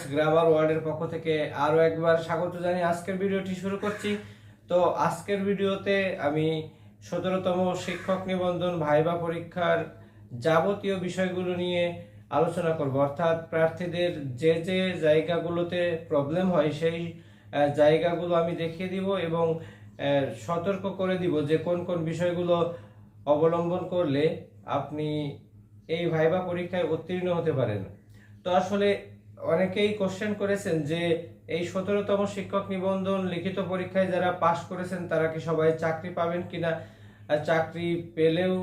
Science grammar ওয়ার্ল্ডের পক্ষ থেকে আরও একবার স্বাগত জানিয়ে আজকের ভিডিওটি শুরু করছি। তো আজকের ভিডিওতে আমি সতেরোতম শিক্ষক নিবন্ধন ভাইবা পরীক্ষার যাবতীয় বিষয়গুলো নিয়ে আলোচনা করব। অর্থাৎ প্রার্থীদের যে যে জায়গাগুলোতে প্রবলেম হয়, সেই জায়গাগুলো আমি দেখিয়ে দিব এবং সতর্ক করে দিব যে কোন কোন বিষয়গুলো অবলম্বন করলে আপনি এই ভাইবা পরীক্ষায় উত্তীর্ণ হতে পারেন। তো আসলে অনেকেই কোশ্চেন করেছেন যে, এই সতেরোতম শিক্ষক নিবন্ধন লিখিত পরীক্ষায় যারা পাশ করেছেন, তারা কি সবাই চাকরি পাবেন কিনা? চাকরি পেলেও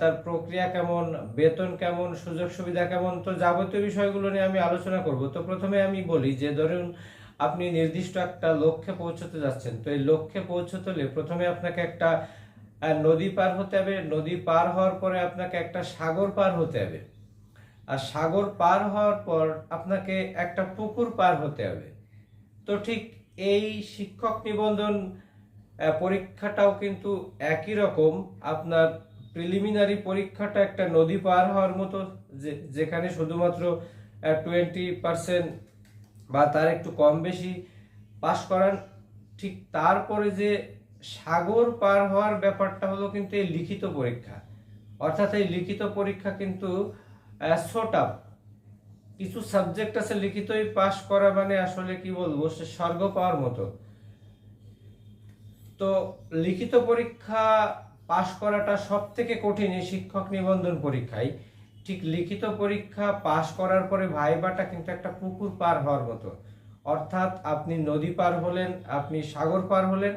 তার প্রক্রিয়া কেমন? বেতন কেমন? সুযোগ সুবিধা কেমন? তো যাবতীয় বিষয়গুলো নিয়ে আমি আলোচনা করব। তো প্রথমে আমি বলি যে, ধরুন আপনি নির্দিষ্ট একটা লক্ষ্যে পৌঁছতে যাচ্ছেন। তো এই লক্ষ্যে পৌঁছতে হলে প্রথমে আপনাকে একটা নদী পার হতে হবে। নদী পার হওয়ার পরে আপনাকে একটা সাগর পার হতে হবে। আর সাগর পার হওয়ার পর আপনাকে একটা পুকুর পার হতে হবে। তো ঠিক এই শিক্ষক নিবন্ধন পরীক্ষাটাও কিন্তু একই রকম। আপনার প্রিলিমিনারি পরীক্ষাটা একটা নদী পার হওয়ার মতো যেখানে শুধুমাত্র টোয়েন্টি পার্সেন্ট বা তার একটু কম বেশি পাস করান। ঠিক তারপরে যে সাগর পার হওয়ার ব্যাপারটা হলো কিন্তু এই লিখিত পরীক্ষা। অর্থাৎ এই লিখিত পরীক্ষা কিন্তু ছোটাপ কিছু সাবজেক্ট আছে লিখিতই পাশ করা মানে আসলে কি বলব, সে স্বর্গ পাওয়ার মতো। তো লিখিত পরীক্ষা পাশ করাটা সব থেকে কঠিন এই শিক্ষক নিবন্ধন পরীক্ষায়। ঠিক লিখিত পরীক্ষা পাশ করার পরে ভাইবাটা কিন্তু একটা পুকুর পার হওয়ার মতো। অর্থাৎ আপনি নদী পার হলেন, আপনি সাগর পার হলেন,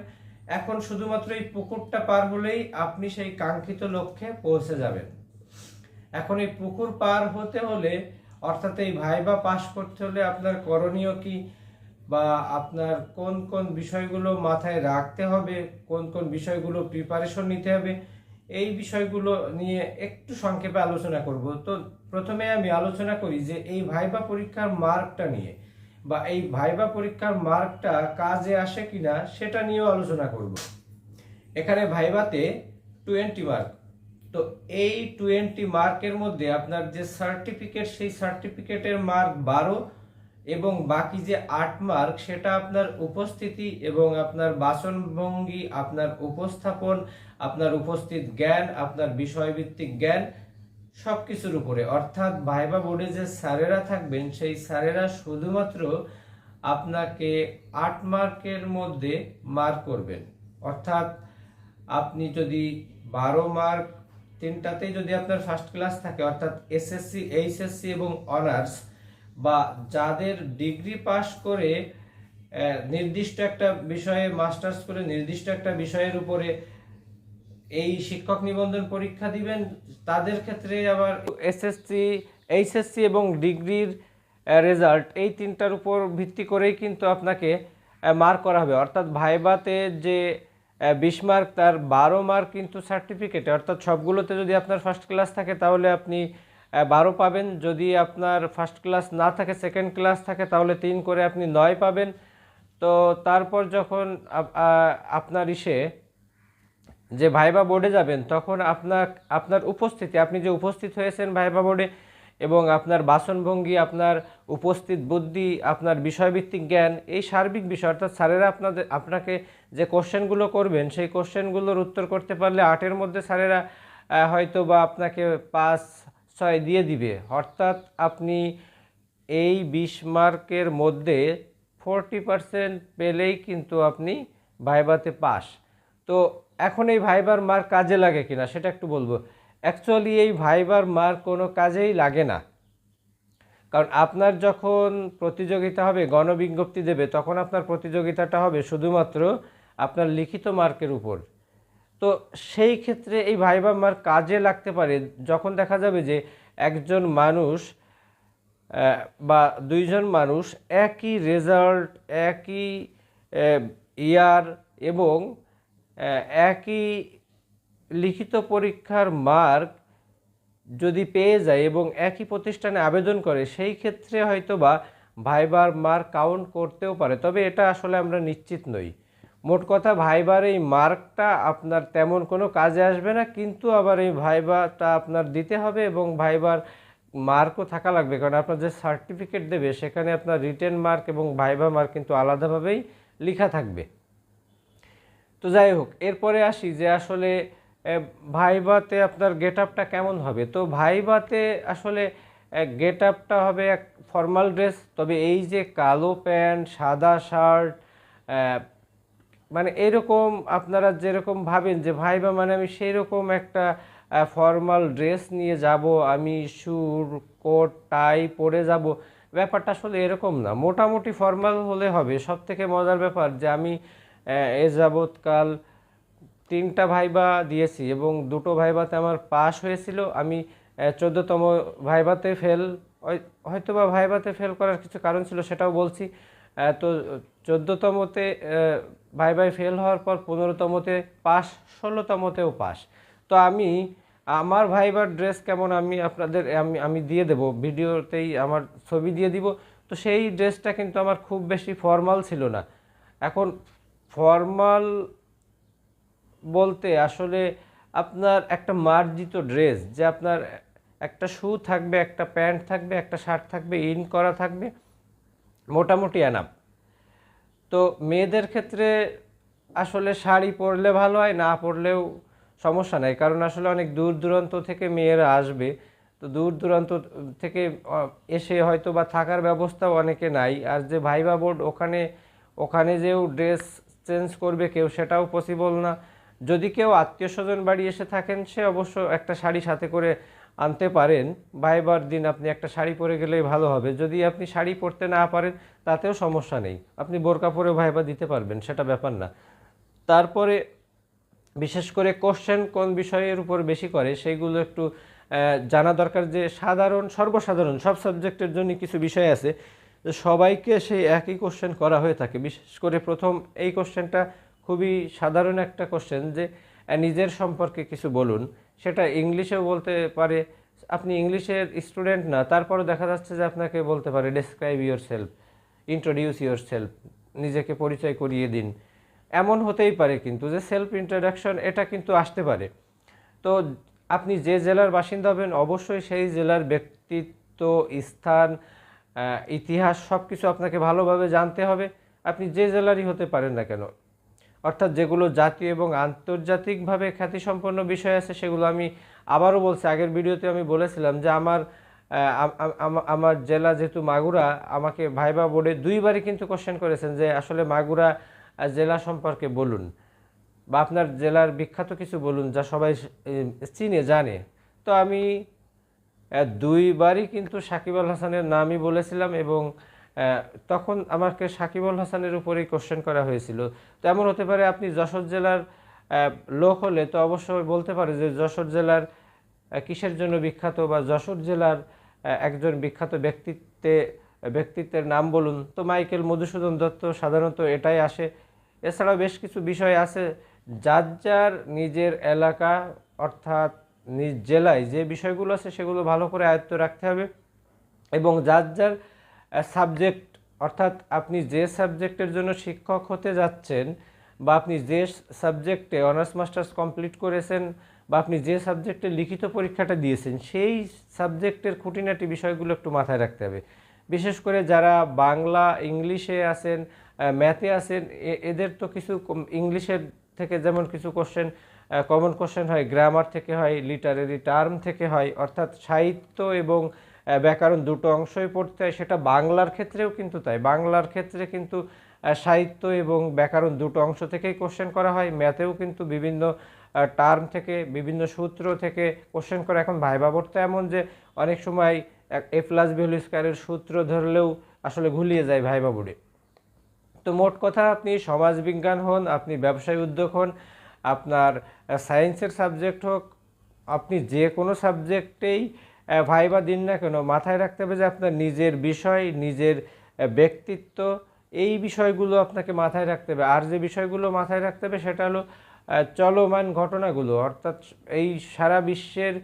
এখন শুধুমাত্র এই পুকুরটা পার হলেই আপনি সেই কাঙ্ক্ষিত লক্ষ্যে পৌঁছে যাবেন। এখন এই পুকুর পার হতে হলে, অর্থাৎ এই ভাইবা পাশ করতে হলে আপনার করণীয় কি? বা আপনার কোন কোন বিষয়গুলো মাথায় রাখতে হবে? কোন কোন বিষয়গুলো প্রিপারেশন নিতে হবে? এই বিষয়গুলো নিয়ে একটু সংক্ষেপে আলোচনা করব। তো প্রথমে আমি আলোচনা করি যে এই ভাইবা পরীক্ষার মার্কটা নিয়ে। বা এই ভাইবা পরীক্ষার মার্কটা কাজে আসে কিনা, সেটা নিয়েও আলোচনা করব। এখানে ভাইবাতে টোয়েন্টি মার্ক তো এই টোয়েন্টি মার্কের মধ্যে আপনার যে সার্টিফিকেট সেই সার্টিফিকেটের মার্ক বারো এবং বাকি যে আট মার্ক সেটা আপনার উপস্থিতি এবং আপনার বাচনভঙ্গি আপনার উপস্থাপন, আপনার উপস্থিত জ্ঞান, আপনার বিষয়ভিত্তিক জ্ঞান সব কিছুর উপরে। অর্থাৎ ভাইবা বোর্ডে যে স্যারেরা থাকবেন, সেই স্যারেরা শুধুমাত্র আপনাকে আট মার্কের মধ্যে মার্ক করবেন। অর্থাৎ আপনি যদি বারো মার্ক তিনটাতেই যদি আপনার ফার্স্ট ক্লাস থাকে, অর্থাৎ এসএসসি এইচএসসি এবং অনার্স বা যাদের ডিগ্রি পাস করে নির্দিষ্ট একটা বিষয়ে মাস্টার্স করে, নির্দিষ্ট একটা বিষয়ের উপরে এই শিক্ষক নিবন্ধন পরীক্ষা দিবেন, তাদের ক্ষেত্রে আবার এসএসসি এইচএসসি এবং ডিগ্রির রেজাল্ট এই তিনটার উপর ভিত্তি করেই কিন্তু আপনাকে মার্ক করা হবে। অর্থাৎ ভাইবাতে যে বিশ মার্ক, তার বারো মার্ক কিন্তু সার্টিফিকেটে অর্থাৎ সবগুলোতে যদি আপনার ফার্স্ট ক্লাস থাকে, তাহলে আপনি বারো পাবেন। যদি আপনার ফার্স্ট ক্লাস না থাকে সেকেন্ড ক্লাস থাকে, তাহলে তিন করে আপনি নয় পাবেন। তো তারপর যখন আপনার ইসে যে ভাইবা বোর্ডে যাবেন, তখন আপনার আপনার উপস্থিতি, আপনি যে উপস্থিত হয়েছেন ভাইবা বোর্ডে এবং আপনার বাসনভঙ্গি, আপনার উপস্থিত বুদ্ধি, আপনার বিষয়ভিত্তিক জ্ঞান, এই সার্বিক বিষয়, অর্থাৎ স্যারেরা আপনাদের, আপনাকে যে কোশ্চেনগুলো করবেন, সেই কোশ্চেনগুলোর উত্তর করতে পারলে আটের মধ্যে স্যারেরা হয়তো বা আপনাকে পাঁচ, ছয় দিয়ে দিবে। অর্থাৎ আপনি এই বিশ মার্কের মধ্যে ফোরটি পার্সেন্ট পেলেই কিন্তু আপনি ভাইবাতে পাস। তো এখন এই ভাইবার মার্ক কাজে লাগে কিনা, সেটা একটু বলব। অ্যাকচুয়ালি এই ভাইবার মার্ক কোনো কাজেই লাগে না। কারণ আপনার যখন প্রতিযোগিতা হবে, গণবিজ্ঞপ্তি দেবে, তখন আপনার প্রতিযোগিতাটা হবে শুধুমাত্র আপনার লিখিত মার্কের উপর। তো সেই ক্ষেত্রে এই ভাইবা মার্ক কাজে লাগতে পারে, যখন দেখা যাবে যে একজন মানুষ বা দুইজন মানুষ একই রেজাল্ট একই ইয়ার এবং একই লিখিত পরীক্ষার মার্ক যদি পেয়ে যায় এবং একই প্রতিষ্ঠানে আবেদন করে, সেই ক্ষেত্রে হয়তো বা ভাইবার মার্ক কাউন্ট করতেও পারে। তবে এটা আসলে আমরা নিশ্চিত নই। মোট কথা, ভাইবার এই মার্কটা আপনার তেমন কোনো কাজে আসবে না, কিন্তু আবার এই ভাইবাটা আপনার দিতে হবে এবং ভাইবার মার্কও থাকা লাগবে। কারণ আপনার যে সার্টিফিকেট দেবে, সেখানে আপনার রিটেন মার্ক এবং ভাইবা মার্ক কিন্তু আলাদাভাবেই লেখা থাকবে। তো যাই হোক, এরপরে আসি যে আসলে ভাইবাতে আপনার গেট আপটা কেমন হবে? তো ভাইবাতে আসলে গেট আপটা হবে এক ফর্মাল ড্রেস, তবে এই যে কালো প্যান্ট, সাদা শার্ট মানে এরকম আপনারা যেরকম ভাবেন যে ভাইবা মানে আমি সেই রকম একটা ফর্মাল ড্রেস নিয়ে যাব, আমি সুর, কোট, টাই পরে যাব। ব্যাপারটা আসলে এরকম না। মোটামুটি ফর্মাল হলে হবে। সব থেকে মজার ব্যাপার যে আমি এ যাবৎকাল তিনটা ভাইবা দিয়েছি এবং দুটো ভাইবাতে আমার পাস হয়েছিল। আমি চোদ্দতম ভাইবাতে ফেল হয়তো বা ভাইবাতে ফেল করার কিছু কারণ ছিল সেটাও বলছি। তো চোদ্দতমতে ভাইবাই ফেল হওয়ার পর পনেরোতমতে পাস ষোলোতমতেও পাস তো আমি, আমার ভাইবার ড্রেস কেমন আমি আপনাদের, আমি আমি দিয়ে দেব। ভিডিওতেই আমার ছবি দিয়ে দিব। তো সেই ড্রেসটা কিন্তু আমার খুব বেশি ফর্মাল ছিল না। এখন ফর্মাল বলতে আসলে আপনার একটা মার্জিত ড্রেস যে আপনার একটা শু থাকবে, একটা প্যান্ট থাকবে, একটা শার্ট থাকবে ইন করা থাকবে, মোটামুটি অ্যানাপ তো মেয়েদের ক্ষেত্রে আসলে শাড়ি পরলে ভালো হয়, না পরলেও সমস্যা নাই। কারণ আসলে অনেক দূর দূরান্ত থেকে মেয়েরা আসবে। তো দূর দূরান্ত থেকে এসে হয়তো বা থাকার ব্যবস্থাও অনেকে নাই। আর যে ভাইবা বোর্ড ওখানে ওখানে যেও ড্রেস চেঞ্জ করবে কেউ, সেটাও পসিবল না। যদি কেউ আত্মীয় স্বজন বাড়ি এসে থাকেন, সে অবশ্য একটা শাড়ি সাথে করে আনতে পারেন। ভাইবার দিন আপনি একটা শাড়ি পরে গেলেই ভালো হবে। যদি আপনি শাড়ি পরতে না পারেন, তাতেও সমস্যা নেই। আপনি বোরকা পরে ভাইবা দিতে পারবেন, সেটা ব্যাপার না। তারপরে বিশেষ করে কোশ্চেন কোন বিষয়ের উপর বেশি করে সেইগুলো একটু জানা দরকার যে সাধারণ, সর্বসাধারণ, সব সাবজেক্টের জন্য কিছু বিষয় আছে। সবাইকে সেই একই কোশ্চেন করা হয়ে থাকে। বিশেষ করে প্রথম এই কোশ্চেনটা খুবই সাধারণ একটা কোশ্চেন যে নিজের সম্পর্কে কিছু বলুন। সেটা ইংলিশেও বলতে পারে। আপনি ইংলিশের স্টুডেন্ট না, তারপরও দেখা যাচ্ছে যে আপনাকে বলতে পারে describe yourself introduce yourself নিজেকে পরিচয় করিয়ে দিন। এমন হতেই পারে কিন্তু যে সেলফ ইন্ট্রোডাকশন এটা কিন্তু আসতে পারে। তো আপনি যে জেলার বাসিন্দা হবেন, অবশ্যই সেই জেলার ব্যক্তিত্ব, স্থান ইতিহাস সব কিছু আপনাকে ভালোভাবে জানতে হবে। আপনি যে জেলারই হতে পারেন না কেন অর্থাৎ যেগুলো জাতীয় এবং আন্তর্জাতিকভাবে খ্যাতিসম্পন্ন বিষয় আছে, সেগুলো আমি আবারও বলছি। আগের ভিডিওতে আমি বলেছিলাম যে আমার আমার জেলা যেহেতু মাগুরা, আমাকে ভাইবা বোর্ডে দুইবারই কিন্তু কোশ্চেন করেছেন যে আসলে মাগুরা জেলা সম্পর্কে বলুন বা আপনার জেলার বিখ্যাত কিছু বলুন যা সবাই চিনে, জানে। তো আমি দুইবারই কিন্তু সাকিব আল হাসানের নামই বলেছিলাম এবং তখন আমাকে সাকিব আল হাসানের উপরেই কোশ্চেন করা হয়েছিল। তো এমন হতে পারে আপনি যশোর জেলার লোক হলে তো অবশ্যই বলতে পারে যে যশোর জেলার কিসের জন্য বিখ্যাত বা যশোর জেলার একজন বিখ্যাত ব্যক্তিত্বে, ব্যক্তিত্বের নাম বলুন। তো মাইকেল মধুসূদন দত্ত সাধারণত এটাই আসে। এছাড়াও বেশ কিছু বিষয় আছে। যার যার নিজের এলাকা অর্থাৎ নিজ জেলায় যে বিষয়গুলো আছে সেগুলো ভালো করে আয়ত্ত রাখতে হবে এবং যার যার সাবজেক্ট অর্থাৎ আপনি যে সাবজেক্টের জন্য শিক্ষক হতে যাচ্ছেন, বা আপনি যে সাবজেক্টে অনার্স, মাস্টার্স কমপ্লিট করেছেন, বা আপনি যে সাবজেক্টে লিখিত পরীক্ষাটা দিয়েছেন, সেই সাবজেক্টের খুঁটিনাটি বিষয়গুলো একটু মাথায় রাখতে হবে। বিশেষ করে যারা বাংলা, ইংলিশে আছেন ম্যাথে আছেন এদের তো কিছু ইংলিশের থেকে যেমন কিছু কোশ্চেন কমন কোশ্চেন হয়, গ্রামার থেকে হয়, লিটারেরি টার্ম থেকে হয়, অর্থাৎ সাহিত্য এবং ব্যাকরণ দুটো অংশই পড়তে হয় সেটা বাংলার ক্ষেত্রেও কিন্তু তাই। বাংলার ক্ষেত্রে কিন্তু সাহিত্য এবং ব্যাকরণ দুটো অংশ থেকেই কোশ্চেন করা হয়। ম্যাথেও কিন্তু বিভিন্ন টার্ম থেকে, বিভিন্ন সূত্র থেকে কোশ্চেন করা। এখন ভাইবা পড়তে এমন যে, অনেক সময় এ প্লাস ভ্যালু স্কোয়ারের সূত্র ধরলেও আসলে ঘুলিয়ে যায় ভাইবা বোর্ডে তো মোট কথা, আপনি সমাজবিজ্ঞান হন, আপনি ব্যবসায় উদ্যোগ হন, আপনার সায়েন্সের সাবজেক্ট হোক, আপনি যে কোনো সাবজেক্টেই ভাইবা দিন না কেন, মাথায় রাখতে হবে যে আপনার নিজের বিষয়, নিজের ব্যক্তিত্ব, এই বিষয়গুলো আপনাকে মাথায় রাখতে হবে। আর যে বিষয়গুলো মাথায় রাখতে হবে সেটা হলো চলমান ঘটনাগুলো। অর্থাৎ এই সারা বিশ্বের